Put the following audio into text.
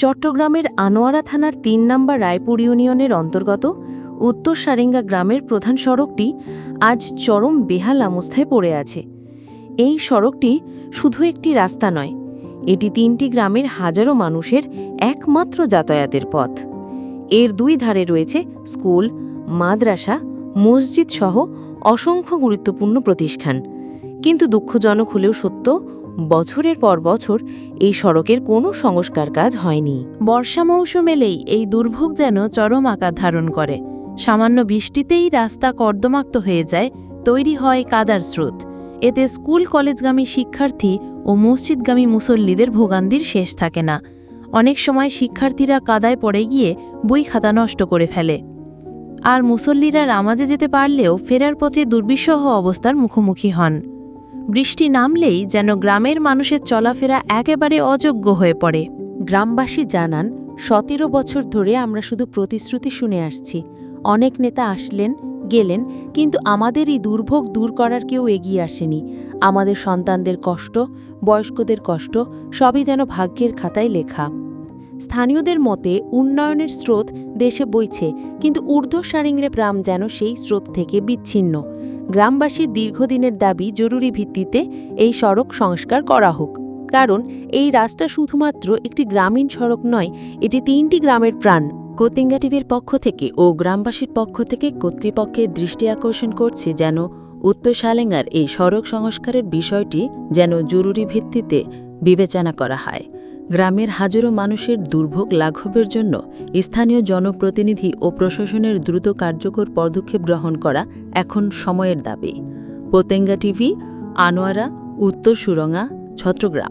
চট্টগ্রামের আনোয়ারা থানার তিন নম্বর রায়পুর ইউনিয়নের অন্তর্গত উত্তর সারেঙ্গা গ্রামের প্রধান সড়কটি আজ চরম বেহাল অবস্থায় পড়ে আছে। এই সড়কটি শুধু একটি রাস্তা নয়, এটি তিনটি গ্রামের হাজারো মানুষের একমাত্র যাতায়াতের পথ। এর দুই ধারে রয়েছে স্কুল, মাদ্রাসা, মসজিদ সহ অসংখ্য গুরুত্বপূর্ণ প্রতিষ্ঠান। কিন্তু দুঃখজনক হলেও সত্য বছরের পর বছর এই সড়কের কোনো সংস্কার কাজ হয়নি। বর্ষা মৌসুম এলেই এই দুর্ভোগ যেন চরম আকার ধারণ করে। সামান্য বৃষ্টিতেই রাস্তা কর্দমাক্ত হয়ে যায়, তৈরি হয় কাদার স্রোত। এতে স্কুল, কলেজগামী শিক্ষার্থী ও মসজিদগামী মুসল্লিদের ভোগান্তির শেষ থাকে না। অনেক সময় শিক্ষার্থীরা কাদায় পড়ে গিয়ে বই খাতা নষ্ট করে ফেলে। আর মুসল্লিরা নামাজে যেতে পারলেও ফেরার পথে দুর্বিষহ অবস্থার মুখোমুখি হন। বৃষ্টি নামলেই যেন গ্রামের মানুষের চলাফেরা একেবারে অযোগ্য হয়ে পড়ে। গ্রামবাসী জানান, সতেরো বছর ধরে আমরা শুধু প্রতিশ্রুতি শুনে আসছি। অনেক নেতা আসলেন, গেলেন, কিন্তু আমাদের এই দুর্ভোগ দূর করার কেউ এগিয়ে আসেনি। আমাদের সন্তানদের কষ্ট, বয়স্কদের কষ্ট, সবই যেন ভাগ্যের খাতায় লেখা। স্থানীয়দের মতে, উন্নয়নের স্রোত দেশে বইছে, কিন্তু ঊর্ধ্ব সারিংরে প্রাম যেন সেই স্রোত থেকে বিচ্ছিন্ন। গ্রামবাসীর দীর্ঘদিনের দাবি জরুরি ভিত্তিতে এই সড়ক সংস্কার করা হোক। কারণ এই রাস্তা শুধুমাত্র একটি গ্রামীণ সড়ক নয়, এটি তিনটি গ্রামের প্রাণ। কোতিঙ্গা টিভির পক্ষ থেকে ও গ্রামবাসীর পক্ষ থেকে কর্তৃপক্ষের দৃষ্টি আকর্ষণ করছে যেন উত্তর সালেঙ্গার এই সড়ক সংস্কারের বিষয়টি যেন জরুরি ভিত্তিতে বিবেচনা করা হয়। গ্রামের হাজারো মানুষের দুর্ভোগ লাঘবের জন্য স্থানীয় জনপ্রতিনিধি ও প্রশাসনের দ্রুত কার্যকর পদক্ষেপ গ্রহণ করা এখন সময়ের দাবি। পোতেঙ্গা টিভি, আনোয়ারা, উত্তর সুরঙ্গা, ছত্রগ্রাম।